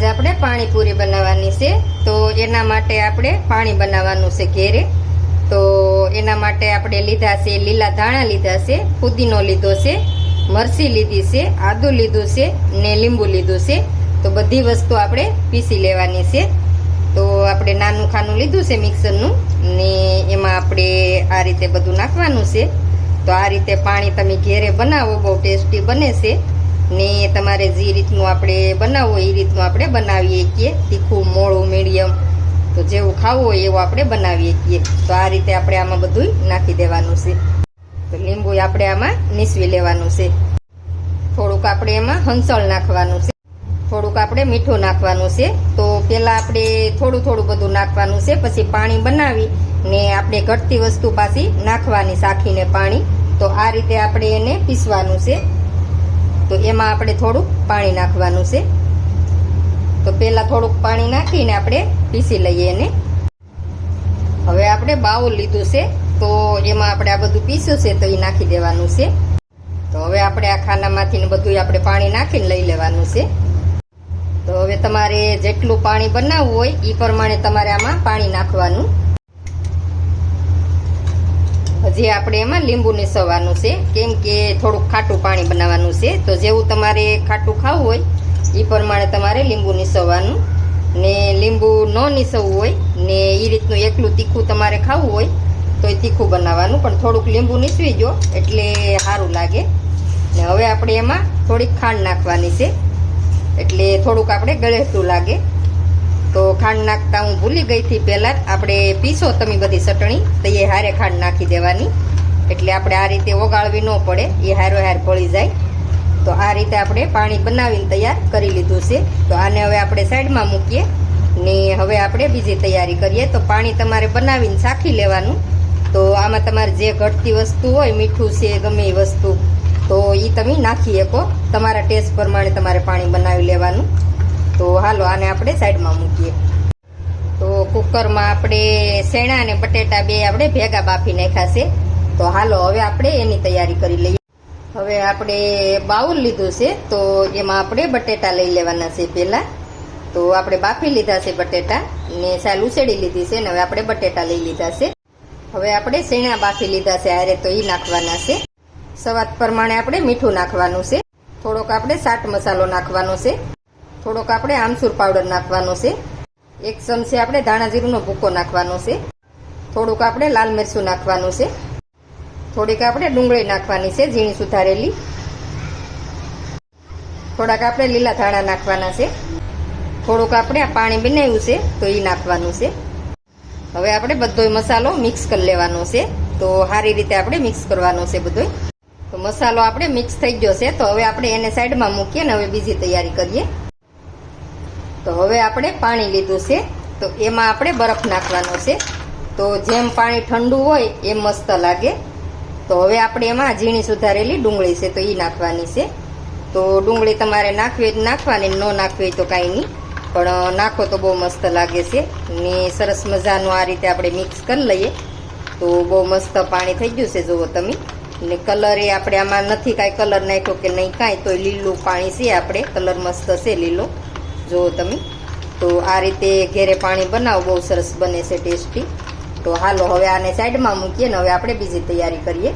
આજે આપણે પાણીપુરી બનાવવાની છે. તો એના માટે આપણે પાણી બનાવવાનું છે ઘેરે. તો એના માટે આપણે લીધા છે, લીલા ધાણા લીધા છે ફુદીનો લીધો છે મરસી લીધી છે, આદુ લીધું છે ને લીંબુ લીધું છે. તો બધી વસ્તુ આપણે પીસી લેવાની છે. તો આપણે નાનું ખાનું લીધું છે મિક્સરનું ને એમાં આપણે આ રીતે બધું નાખવાનું છે. તો આ રીતે પાણી તમે ઘેરે બનાવો, બહુ ટેસ્ટી બને છે. ને તમારે જે રીતનું આપણે બનાવવું એ રીતનું આપણે બનાવીએ છીએ તીખું, મોળું, મીડિયમ, તો જેવું ખાવું હોય એવું આપણે બનાવીએ છીએ તો આ રીતે આપણે આમાં બધું નાખી દેવાનું છે. તો લીંબુ આપણે આમાં નીસવી લેવાનું છે. થોડુંક આપણે એમાં હંસળ નાખવાનું છે. થોડુંક આપણે મીઠું નાખવાનું છે. તો પહેલાં આપણે થોડું થોડું બધું નાખવાનું છે. પછી પાણી બનાવી ને આપણે ઘટતી વસ્તુ પાછી નાખવાની સાખીને પાણી. તો આ રીતે આપણે એને પીસવાનું છે. તો એમાં આપણે થોડુંક પાણી નાખવાનું છે. તો પહેલાં થોડુંક પાણી નાખીને આપણે પીસી લઈએ એને. હવે આપણે બાઉલ લીધું છે, તો એમાં આપણે આ બધું પીસ્યું છે, તો એ નાખી દેવાનું છે. તો હવે આપણે આ ખાનામાંથી બધું આપણે પાણી નાખીને લઈ લેવાનું છે. તો હવે તમારે જેટલું પાણી બનાવવું હોય એ પ્રમાણે તમારે આમાં પાણી નાખવાનું. હજી આપણે એમાં લીંબુ નિસવવાનું છે, કેમ કે થોડુંક ખાટું પાણી બનાવવાનું છે, તો જેવું તમારે ખાટું ખાવું હોય એ પ્રમાણે તમારે લીંબુ નિસવવાનું ને લીંબુ ન નિસવવું હોય, ને એ રીતનું એકલું તીખું તમારે ખાવું હોય તો એ તીખું બનાવવાનું, પણ થોડુંક લીંબુ નિસવી જો એટલે સારું લાગે. ને હવે આપણે એમાં થોડીક ખાંડ નાખવાની છે, એટલે થોડુંક આપણે ગળેતું લાગે. તો ખાંડ નાખતા હું ભૂલી ગઈ હતી પહેલાં આપણે પીસો તમે બધી ચટણી, તો એ હારે ખાંડ નાખી દેવાની. એટલે આપણે આ રીતે ઓગાળવી ન પડે, એ હારો હાર પડી જાય. તો આ રીતે આપણે પાણી બનાવીને તૈયાર કરી લીધું છે. તો આને હવે આપણે સાઈડમાં મૂકીએ, ને હવે આપણે બીજી તૈયારી કરીએ. તો પાણી તમારે બનાવીને સાખી લેવાનું. તો આમાં તમારે જે ઘટતી વસ્તુ હોય, મીઠું છે, ગમે એ વસ્તુ, તો એ તમે નાખી શકો. તમારા ટેસ્ટ પ્રમાણે તમારે પાણી બનાવી લેવાનું. તો હાલો આને આપણે સાઈડમાં મૂકીએ. તો કુકરમાં આપણે શેણા અને બટેટા બે આપણે ભેગા બાફી નાખ્યા છે. તો હાલો હવે આપણે એની તૈયારી કરી લઈએ. હવે આપણે બાઉલ લીધું છે, તો એમાં આપણે બટેટા લઈ લેવાના છે પહેલાં. તો આપણે બાફી લીધા છે બટેટા ને સાલ ઉછેડી લીધી છે ને હવે આપણે બટેટા લઈ લીધા છે. હવે આપણે શેણા બાફી લીધા છે આરે તો એ નાખવાના છે. સ્વાદ પ્રમાણે આપણે મીઠું નાખવાનું છે. થોડોક આપણે સાટ મસાલો નાખવાનો છે. થોડોક આપણે આમસૂર પાવડર નાખવાનો છે. એક ચમચી આપણે ધાણા જીરુંનો ભૂકો નાખવાનો છે. થોડુંક આપણે લાલ મરચું નાખવાનું છે. થોડીક આપણે ડુંગળી નાખવાની છે, ઝીણી સુધારેલી. થોડાક આપણે લીલા ધાણા નાખવાના છે. થોડુંક આપણે આ પાણી બનાવ્યું છે, તો એ નાખવાનું છે. હવે આપણે બધો મસાલો મિક્સ કરી લેવાનો છે. તો સારી રીતે આપણે મિક્સ કરવાનો છે બધો. તો મસાલો આપણે મિક્સ થઈ ગયો છે, તો હવે આપણે એને સાઈડમાં મૂકીએ ને હવે બીજી તૈયારી કરીએ. તો હવે આપણે પાણી લીધું છે. તો એમાં આપણે બરફ નાખવાનો છે. તો જેમ પાણી ઠંડુ હોય એમ મસ્ત લાગે. તો હવે આપણે એમાં ઝીણી સુધારેલી ડુંગળી છે તો એ નાખવાની છે. તો ડુંગળી તમારે નાખવી તો નાખવાની, ન નાખવી તો કાંઈ નહીં. પણ નાખો તો બહુ મસ્ત લાગે છે. ને સરસ મજાનું આ રીતે આપણે મિક્સ કરી લઈએ. તો બહુ મસ્ત પાણી થઈ ગયું છે, જુઓ તમે. ને કલર એ આપણે આમાં નથી કાંઈ કલર નાખ્યો કે નહીં કાંઈ તો લીલું પાણી છે આપણે. કલર મસ્ત છે લીલો. જુઓ તમે, તો આ રીતે ઘેરે પાણી બનાવો, બહુ સરસ બને છે ટેસ્ટી. તો હાલો, હવે આને સાઈડમાં મૂકીએ ને હવે આપણે બીજી તૈયારી કરીએ.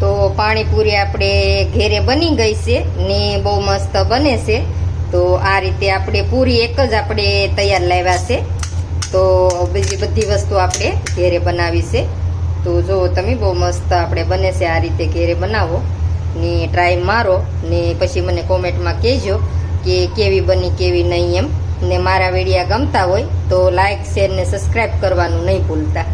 તો પાણીપુરી આપણે ઘેરે બની ગઈ છે ને બહુ મસ્ત બને છે. તો આ રીતે આપણે પૂરી એક જ આપણે તૈયાર લાવ્યા છે. તો બીજી બધી વસ્તુ આપણે ઘેરે બનાવી છે. તો જો તમે બહુ મસ્ત આપણે બને છે આ રીતે ઘેરે બનાવો. ને ટ્રાય મારો ને પછી મને કોમેન્ટમાં કહેજો. કે કેવી બની, કેવી નહીં એમ. ને મારા વિડીયા ગમતા હોય તો લાઇક શેર ને સબસ્ક્રાઈબ કરવાનું નહીં ભૂલતા.